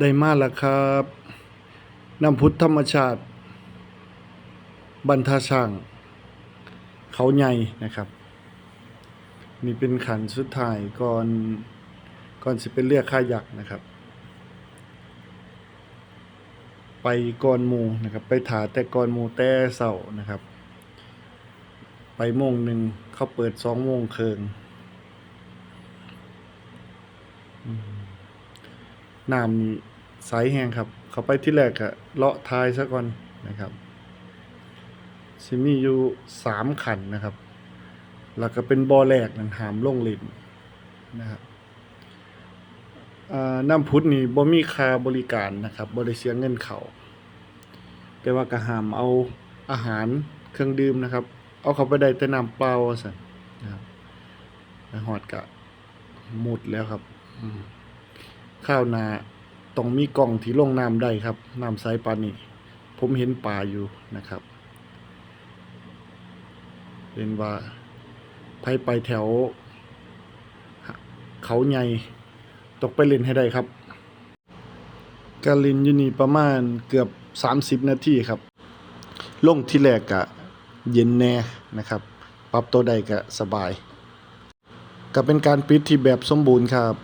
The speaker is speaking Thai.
ได้มาแล้วครับน้ำพุทธธรรมชาติ บรรทาช่าง เขาใหญ่นะครับนี่เป็นขันสุดท้ายก่อนก่อนสิเป็นเรือคายักนะครับ ไปก่อนมูนะครับ ไปถาแต่ก่อนมูแต่เสานะครับ ไปโมงหนึ่งเขาเปิดสองโมงเคิงอืม น้ำนี่ใสแห้งครับ เขาไปที่แรกอะเลาะท้ายซะก่อนนะครับซิมีอยู่สามขันนะครับ แล้วก็เป็นบ่อแรกนั่นหามลงเล่นนะครับอ่าน้ำพุทธนี่บ่มีค่าบริการนะครับบ่ได้เสียเงินเขาแต่ว่าก็หามเอาอาหารเครื่องดื่มนะครับ เอาเข้าไปได้แต่น้ำเปล่าว่าซั่นนะครับไปฮอดกะหมดแล้วครับ อืม ข้าวนาต้องมีกล่องที่ลงน้ำได้ครับน้ำใสปานนี้ผมเห็นปลาอยู่นะครับเป็นว่าไปไปแถว เขาใหญ่ตกไปเล่นให้ได้ครับการเล่นอยู่นี่ประมาณเกือบ 30 นาทีครับ ลงที่แรกกะเย็นแน่นะครับ ปรับตัวได้กะสบาย ก็เป็นการปิดที่แบบสมบูรณ์ครับ